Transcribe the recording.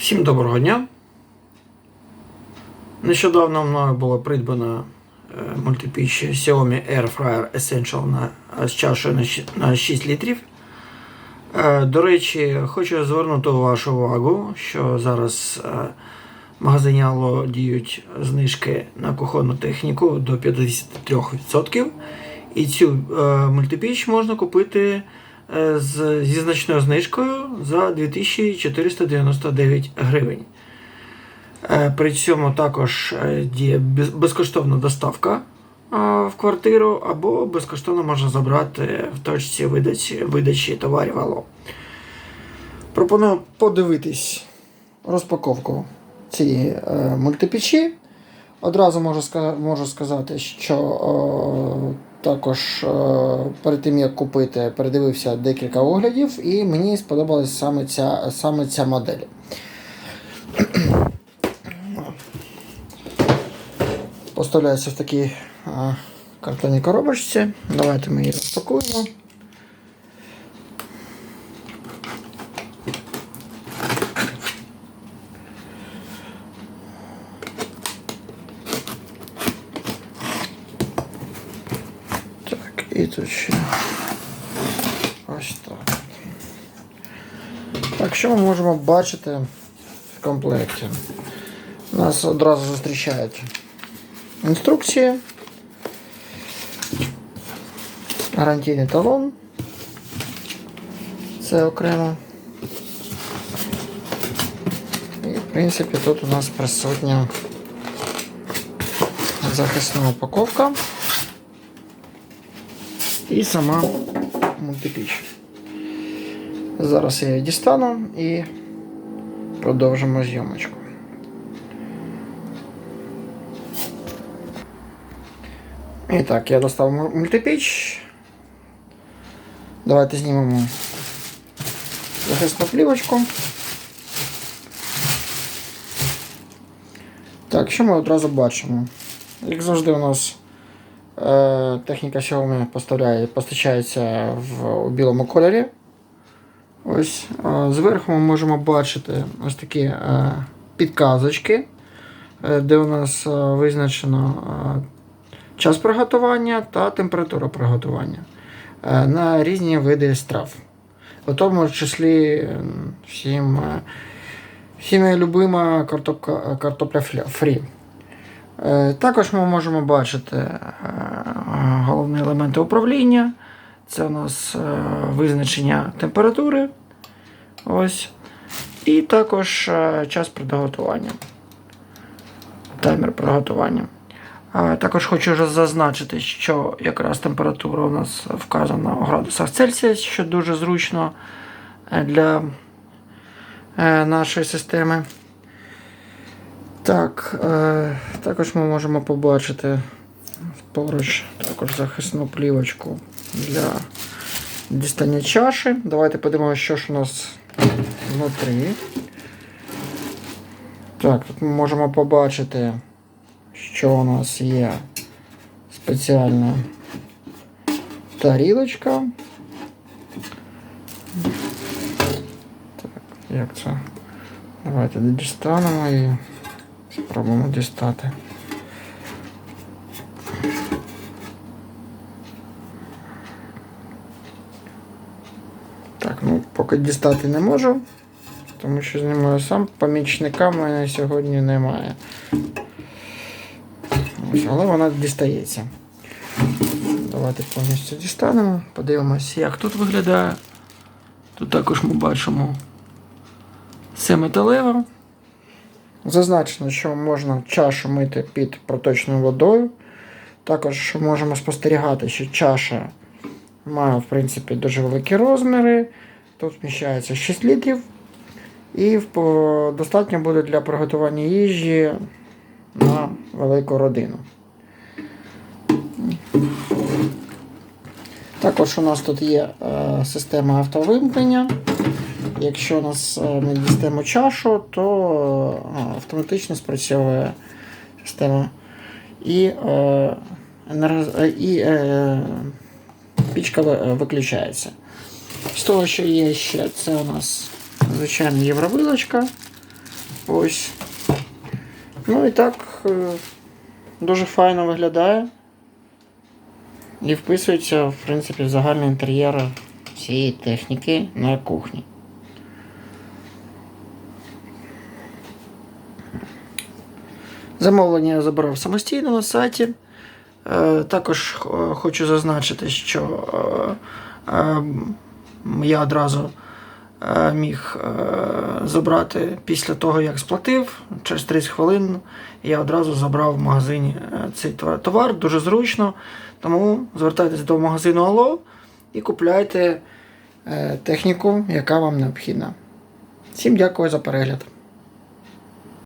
Всім доброго дня. Нещодавно мною було придбано е, мультипіч Xiaomi Air Fryer Essential на, з чашею на на 6 літрів. Е, До речі, хочу звернути вашу увагу, що зараз е, в магазині Allo діють знижки на кухонну техніку до 53%. І цю мультипіч можна купити з, зі значною знижкою за 2499 гривень. Е, При цьому також е, діє безкоштовна доставка е, в квартиру або безкоштовно можна забрати в точці видачі, видачі товарів Алло. Пропоную подивитись розпаковку цієї е, мультипечі. Одразу можу, сказати, що е, також е, перед тим як купити, передивився декілька оглядів, і мені сподобалася саме ця, саме ця модель. Поставляється в такій е, картонній коробочці. Давайте ми її розпакуємо. і тут ще ось так. Так, що ми можемо бачити в комплекті? Нас одразу зустрічають інструкції, гарантійний талон. Це окремо. І, в принципі, тут у нас присутня захисна упаковка І сама мультипіч. Зараз я її дістану і продовжимо зйомочку. І так, я достав мультипіч. Давайте знімемо захисну плівочку. Так, що ми одразу бачимо? Як завжди, у нас техніка Xiaomi поставляє, постачається в у білому кольорі. Ось е, зверху ми можемо бачити ось такі е, підказочки, е, де у нас е, визначено е, час приготування та температура приготування е, на різні види страв. У тому числі е, всім, е, любима картопка, картопля фрі. Е, Також ми можемо бачити е, головні елементи управління. Це у нас е, визначення температури. Ось. І також час приготування. Таймер приготування. Також хочу зазначити, що якраз температура у нас вказана у градусах Цельсія, що дуже зручно для нашої системи. Так, е, також ми можемо побачити поруч також захисну плівочку для дістання чаші. Давайте подивимося, що ж у нас внутрі. Так, тут ми можемо побачити, що у нас є спеціальна тарілочка. Так, як це? Давайте дістанемо і спробуємо дістати. Так, ну поки дістати не можу, тому що знімаю сам. Помічника в мене сьогодні немає. Ось, але вона дістається. Давайте повністю дістанемо, подивимося, як тут виглядає. Тут також ми бачимо все металеве. Зазначено, що можна чашу мити під проточною водою. Також можемо спостерігати, що чаша має в принципі дуже великі розміри. Тут вміщається 6 літрів. І достатньо буде для приготування їжі на велику родину. Також у нас тут є е, система автовимкнення. Якщо нас е, ми дістаємо чашу, то е, автоматично спрацьовує система. І, е, і пічка виключається. З того, що є ще, це у нас звичайна євровилочка. Ось. Ну і так дуже файно виглядає. І вписується, в принципі, в загальний інтер'єр всієї техніки на кухні. Замовлення я забрав самостійно на сайті. Е, Також е, хочу зазначити, що е, я одразу міг забрати після того, як сплатив. Через 30 хвилин я одразу забрав в магазині цей товар. Дуже зручно. Тому звертайтесь до магазину Алло і купляйте техніку, яка вам необхідна. Всім дякую за перегляд.